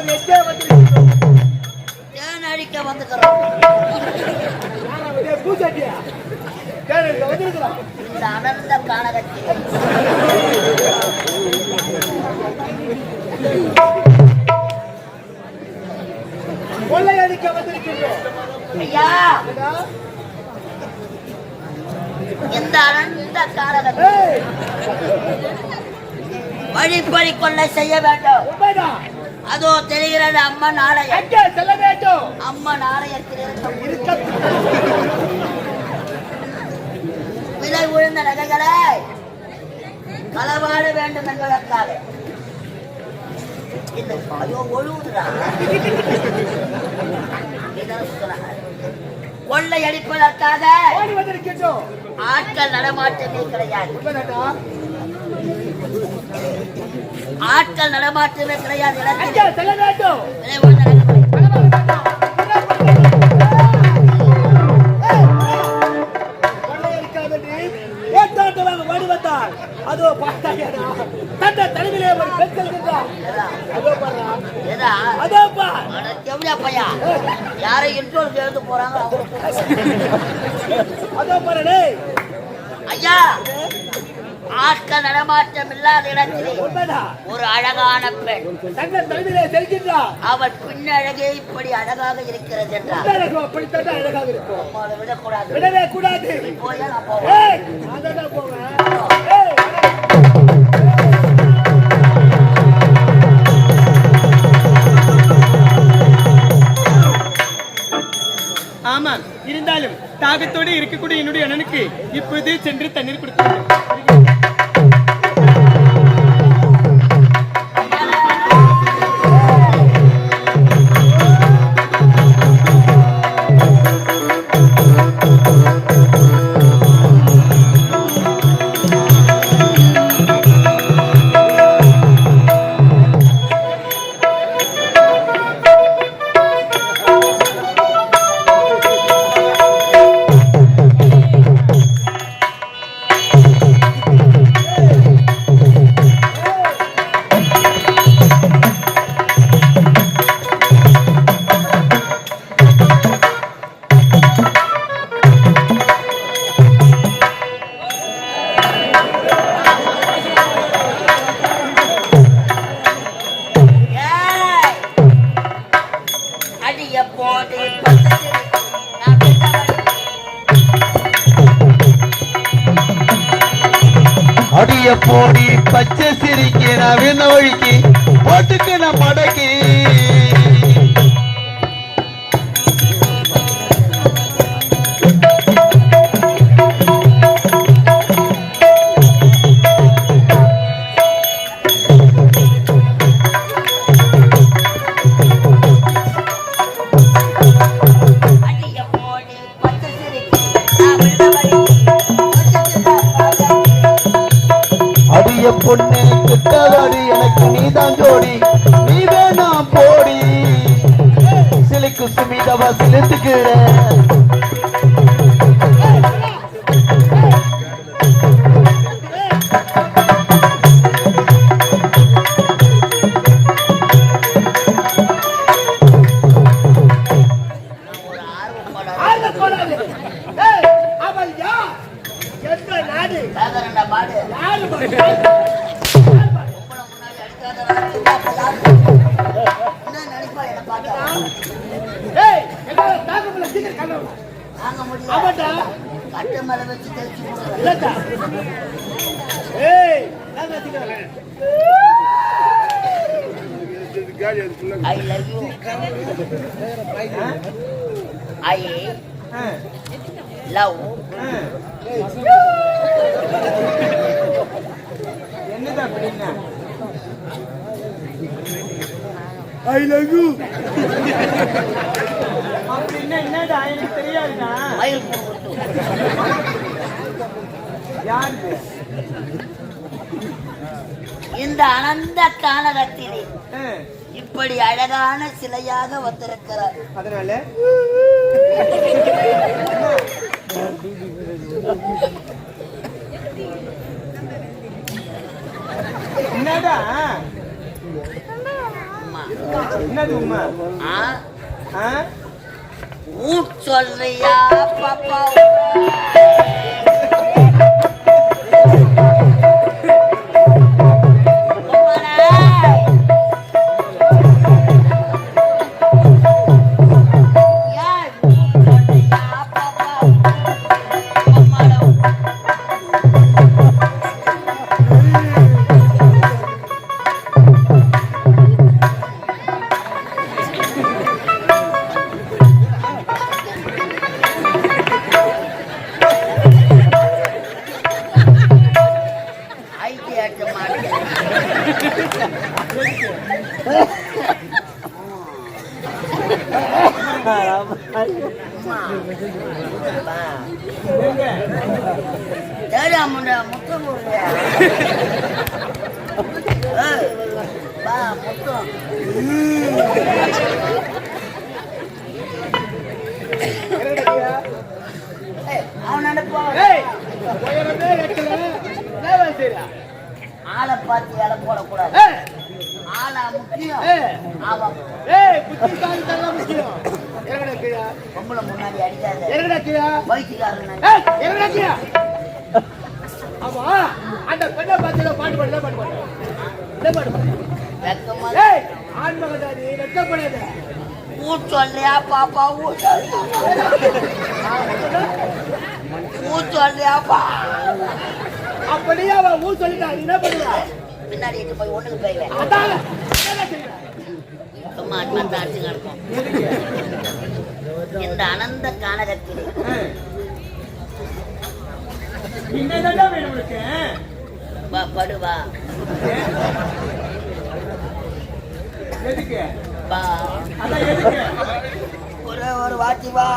நாங்க நாம் இப்போது எங்கே வந்திருக்கிறோம் தேன் அடிக்க வந்துக்கிறோம்? வந்திருக்கிறோம்? இந்த அனந்த ஐயா? இந்த அனந்த வழிப்பறி கொள்ளை செய்ய வேண்டும். அதோ தெரிகிறது அம்மன் ஆலயம் எங்கே செல்ல வேண்டும். அம்மன் ஆலயத்தில் இருக்கும் இருக்க விலை உழுந்த நகைகளை களவாட வேண்டும் என்பதற்காக. இந்த. கொள்ளை அடிப்பதற்காக ஓடி வந்திருக்கின்றோம். ஆட்கள் நடமாட்டமே கிடையாது. ஆட்கள் நடமாட்டமே கிடையாது வந்தால் அதோ பார்த்தாயா தந்த தலைமையிலே ஒரு பெண் செல்கின்றார் ஏதா, அதோ பாரு ஏதா, அதோ பார் அட எவ்வளோ பையா யாரை இன்ட்ரோல் எழுந்து போறாங்க அதோ பாரு ஐயா ஆட்கள் நடமாட்டம் இல்லாத இடத்திலே ஒரு அழகான பெண். தந்த தலைமையிலே செல்கின்றார். அவள் பின்னழகே இப்படி அழகாக இருக்கிறது என்றார். உண்மையாக அப்படித்தான் அழகாக இருக்கும். நம்மால விடக்கூடாது. விடவே கூடாது. போய் நான் போவேன். ஆமாம் இருந்தாலும் தாகத்தோடு இருக்கக்கூடிய என்னுடைய அண்ணனுக்கு இப்போது சென்று தண்ணீர் கொடுத்து கட்டு மேல வச்சு தெரிச்சு கொடுக்குறேன். இல்லடா ஏய் அப்படின்னா ஐ லவ் யூ அப்படின்னா என்னடா எனக்கு தெரியாதுடா. மயில் யாரு இந்த அனந்த கானகத்திலே ஆ, இப்படி அழகான சிலையாக வந்திருக்கிறார். அதனால? என்னடா? என்னது உமா? ஆ? ஆ? ஊட் சொல்றியா பாப்பா? ஆளை பார்த்து இலை போடக்கூடாது. ஆளா முக்கியம். அவன் ஏய், கீழே. பொம்பளை முன்னாடி அடிக்காத இறங்குடா கீழே. பைத்தியக்காரன் இறங்குடா கீழே. ஆமா, அந்த பெண்ணை பார்த்து பாட்டு பாடு, பாட்டு பாடு? என்ன பாடு? வெக்கமா ஏய், பாப்பா அப்படியே அவன் ஊர் சொல்லிட்டா, என்ன பண்ணுவ? பின்னாடி போய் ஒண்ணுக்கு அதான, அடிச்சு கிடக்கும் இந்த அனந்த கானகத்தில். வா படுவா ஒரே ஒரு வாட்டி வா.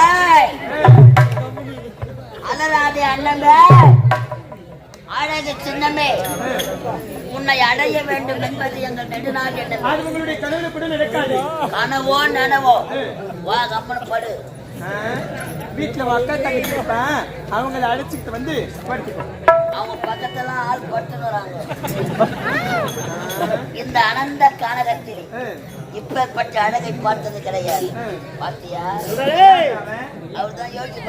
ஏய். அலராதே அண்ணங்க அழகு சின்னமே உன்னை அடைய வேண்டும் என்பது எங்கள் நெடுநாள் நடக்காது. கனவோ நனவோ வா கம்மனு படு? வீட்டுல அக்கா தங்கச்சி இருப்பேன் அவங்கள அழைச்சிக்கிட்டு வந்து படுத்துக்கோ. அவங்க பக்கத்தெல்லாம் ஆள் படுத்துறாங்க இந்த அனந்த கானகத்தில். இப்பேற்பட்ட அழகை பார்த்தது கிடையாது. பாத்தியா? ஏய், அவர்தான் யோசிச்சு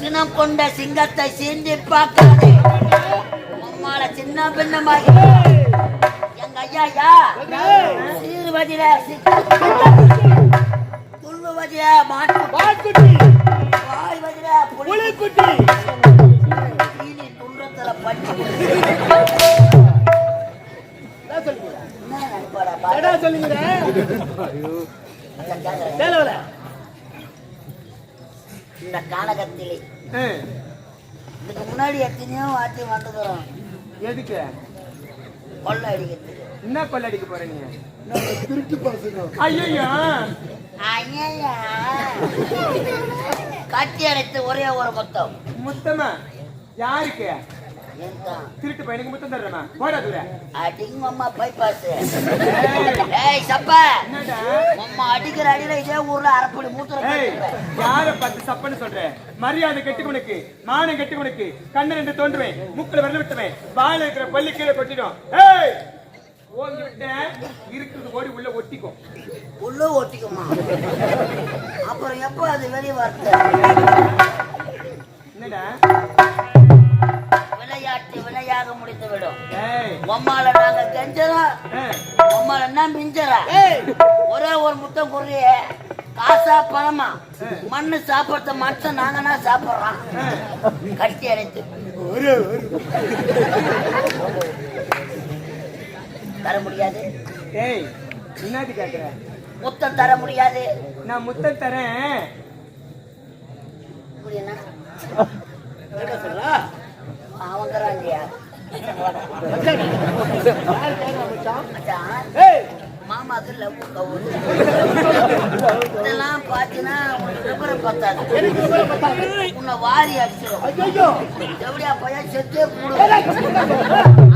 சினம் கொண்ட சிங்கத்தை சீண்டி பார்க்காதே. உம்மால சின்ன பின்னமாகி. எங்க ஐயா யா சீர்வதில துள்ளுவதில மாட்டு வான்குட்டி, வாய்வதில புலி. புலிக்குட்டி. தீனி துன்றத்துல பட்டு இந்த கானகத்திலே ஆ. இதுக்கு முன்னாடி எத்தனையோ வாட்டி வந்துக்கிறோம் எதுக்கு? கொள்ளை அடிக்கிறதுக்கு என்ன கொள்ளடிக்க போற நீ திருட்டு பசங்க. ஐயோ ஐயா கட்டி அடைத்து ஒரே ஒரு மொத்தம். முத்தமா? யாருக்கு? திருட்டு பையனுக்கு முத்தம் தர்றமா போடா தூர. அடிங்க அம்மா பைபாஸ் ஏய் சப்பா என்னடா? அம்மா அடிக்கிற அடியில இதே ஊர்ல அரைப்படி கட்டிருப்பேன். யார பார்த்து சப்பன்னு சொல்ற? மரியாதை கெட்டு உனக்கு மானம் கெட்டு உனக்கு கண்ணு ரெண்டு தோண்டுவேன் முக்குல விரல விட்டுவேன் வாயில இருக்கிற பள்ளி கீழே கொட்டிடும். ஏய் ஓங்கி விட்டேன் இருக்குது ஓடி உள்ள ஒட்டிக்கும் உள்ள ஓட்டிக்குமா அப்புறம் எப்ப அது வெளியே வருது? முடித்து விடும் உம்மால நாங்க ஏய், உம்மால என்ன மிஞ்சறா ஏய், ஒரே ஒரு முத்தம் குறைய காசா பணமா? மண்ணு சாப்பிடுறத மட்டும் நாங்கன்னா சாப்பிடுறோம். கட்டி அடைத்து தர முடியாது. ஏய் என்னது கேக்குற. முத்தம் தர முடியாது. நான் முத்தம் தரேன். இப்படி என்ன? மாமாக்கு லவ் கவுரு இதெல்லாம் பார்த்தீங்கன்னா உனக்கு விபரம் பத்தாது. உன்னை வாரி அடிச்சிடும். எப்படியா பையன் செத்தே கூடு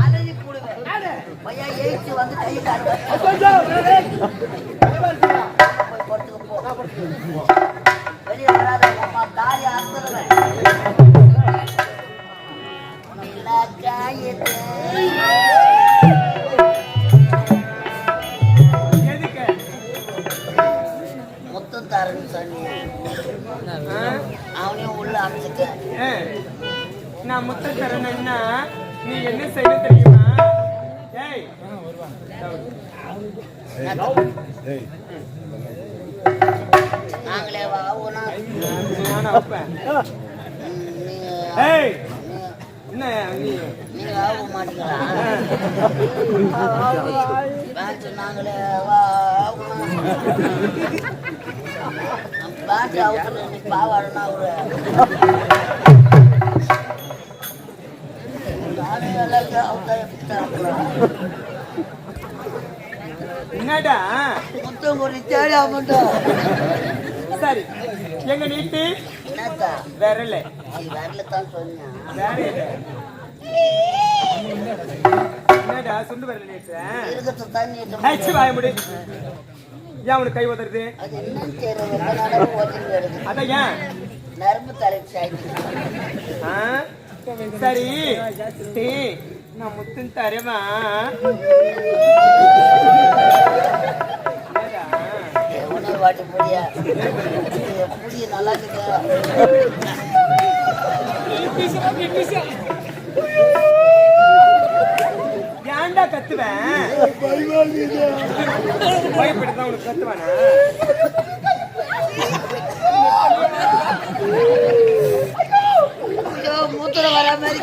அலறி கூடுவேன். பையன் எயிச்சு வந்து கை காட்டு போய் வெளியே வராத எப்படி என்னடா? முத்தம் ஒரு தேடி ஆகட்டும் சரி எங்க நீட்டு? என்னத்தா விரல நீ தான் சொன்னேன் என்னடா சுண்டு விரல நீட்டு இருக்கிறத தண்ணி ஆச்சு வாய முடி ஏன் உனக்கு கை உதறது அது என்னன்னு தெரியல அதான் ஏன் நரம்பு சரி நான் முத்துன்னு தருவா. வாட்டி முடியா? புடி நல்லா ஏன்டா கத்துவேன்? பயப்படுதான் உனக்கு கத்துவானா? மூத்திர வர மாதிரி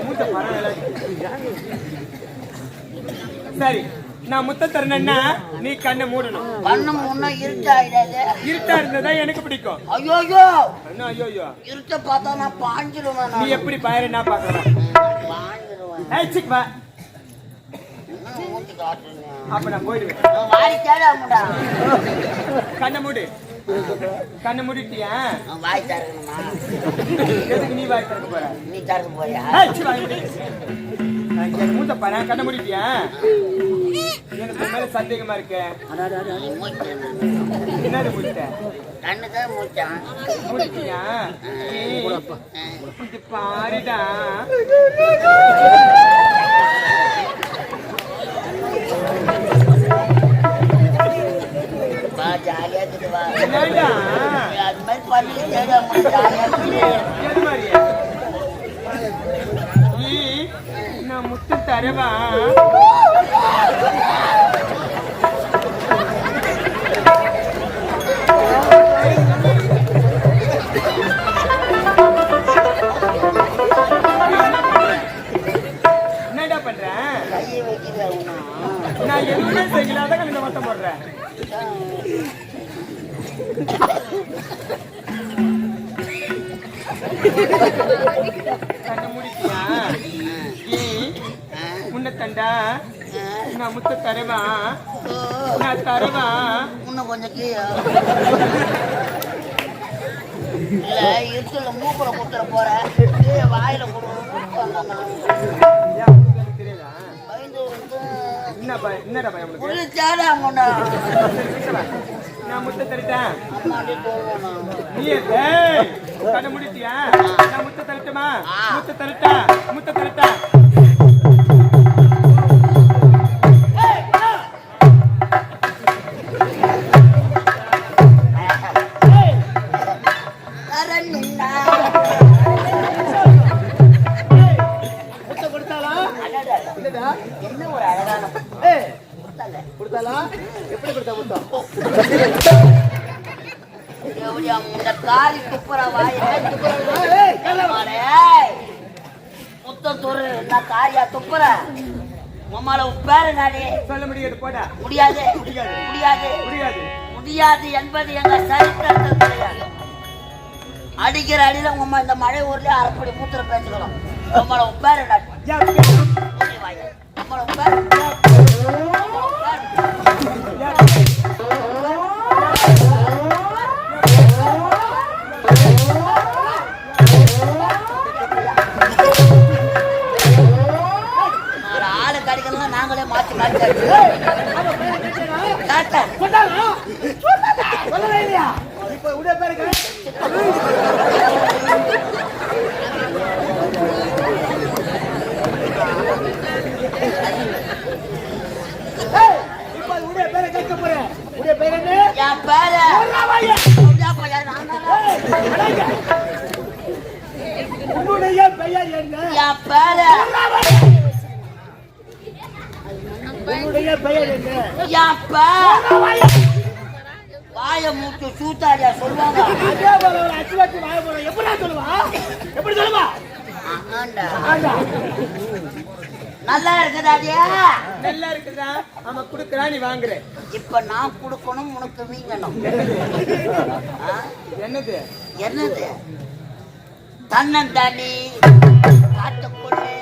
மூத்த பரவாயில்ல சரி நான் முத்த தரணும்னா நீ கண்ணை மூடணும். கண்ணு முன்ன இருட்டாயிடாது இருட்டா இருந்ததா எனக்கு பிடிக்கும். ஐயோ ஐயோ என்ன ஐயோ ஐயோ இருட்ட பார்த்தா நான் பாஞ்சிடுவேன் நீ எப்படி பாயற நான் பாக்குறேன் பாஞ்சிடுவேன் வா. அப்ப நான் போயிடுவேன். வாரி தேடாமுடா கண்ணை மூடு. கண்ணை மூடிட்டியா? வாய் தரணுமா? எதுக்கு நீ வாய் திறக்க போற? நீ தரது போறியா? வாய் இங்க மூத்த பாரு கண்ணை மூடிட்டியா? எனக்கு மேல சந்தேகமா இருக்கு. என்னது மூட்ட கண்ணு தான் மூச்சான் மூடிட்டியா? ஏய், இது பாருடா வா ஜாலியா இருக்குது வா. என்னடா? நீ அது மாதிரி பண்ணி தேடாம ஜாலியா முத்து தரவா என்னடா நான் எதுவுமே செய்யல அதான் இந்த மொத்தம் போடுறேன் Thank you ஏய் தண்டா நான் முத்த தரவா? நான் தரவா? இன்னும் கொஞ்சம் கீழே இல்ல இருட்டுல மூக்குல குத்துற போற. கீழே வாயில. நான் முத்த தரட்டேன். கண்ணை முடிட்டியா? நான் முத்த தரட்டுமா? முத்த தரட்டா முத்த தரட்டா என்ன காரியா துப்புற? உமால பேரு நாடி சொல்ல முடியாது போடா. முடியாது. முடியாது. முடியாது. முடியாது. என்பது எங்க சரித்திரத்தில் கிடையாது. அடிக்கிற அடியில உங்க இந்த மழை ஊர்லயே அரைப்படி மூத்திர பேச்சுக்கலாம் உம்மள உட்காரு நாடி உனக்கு- அடங்க. உன்னுடைய பெயர் என்ன? என் பேரு. உன்னுடைய பெயர் என்ன? வாயே. மூட்டு சூத்தாடியா சொல்லுவாங்க. வாய போற எப்படா சொல்லுவா? எப்படி சொல்லுவா? நல்லா இருக்குதாடியா நல்லா இருக்குதா? ஆமா குடுக்கறா நீ வாங்குற. இப்ப நான் கொடுக்கணும் உனக்கு வீங்கணும்? என்னது? என்னது? தன்னந்தாண்டி காட்டுக்குள்ளே